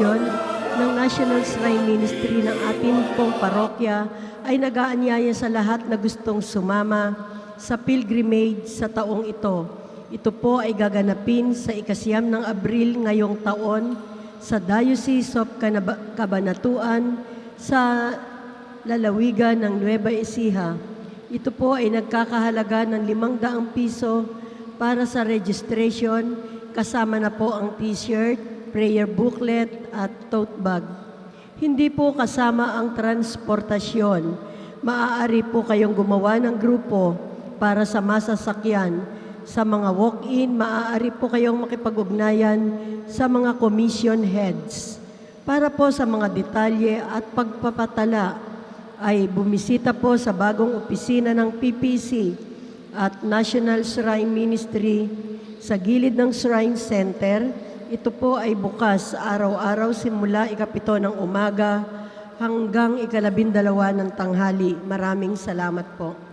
National Shrine Ministry ng ating pong parokya ay nag-aanyaya sa lahat na gustong sumama sa pilgrimage sa taong ito. Ito po ay gaganapin sa ikasiyam ng Abril ngayong taon sa Diocese of Cabanatuan sa lalawigan ng Nueva Ecija. Ito po ay nagkakahalaga ng 500 piso para sa registration kasama na po ang t-shirt, prayer booklet at tote bag. Hindi po kasama ang transportasyon. Maaari po kayong gumawa ng grupo para sa masasakyan. Sa mga walk-in, maaari po kayong makipag-ugnayan sa mga commission heads. Para po sa mga detalye at pagpapatala, ay bumisita po sa bagong opisina ng PPC at National Shrine Ministry sa gilid ng Shrine Center. Ito po ay bukas araw-araw simula ikapito ng umaga hanggang ikalabindalawa ng tanghali. Maraming salamat po.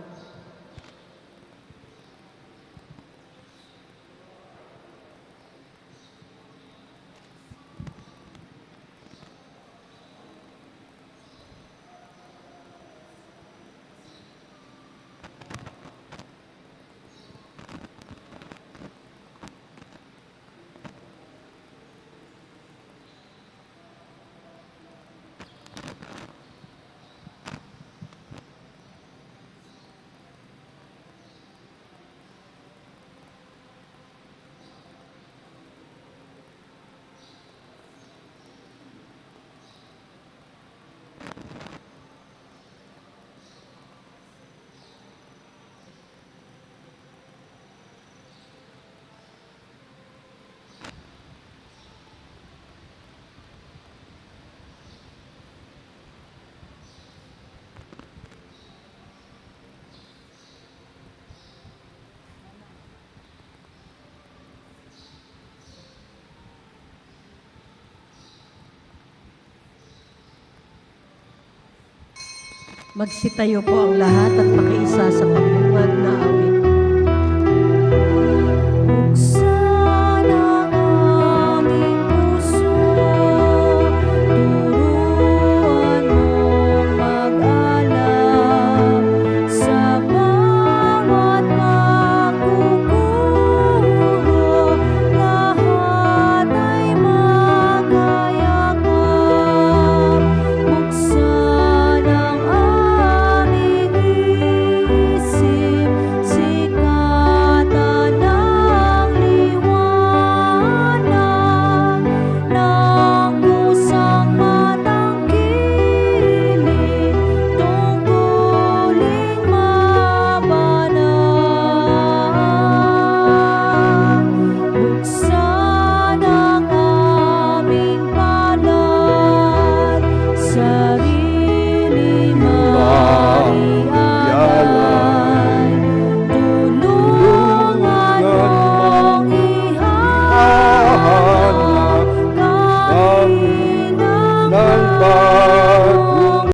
Magsitayo po ang lahat at makiisa sa pagbungad na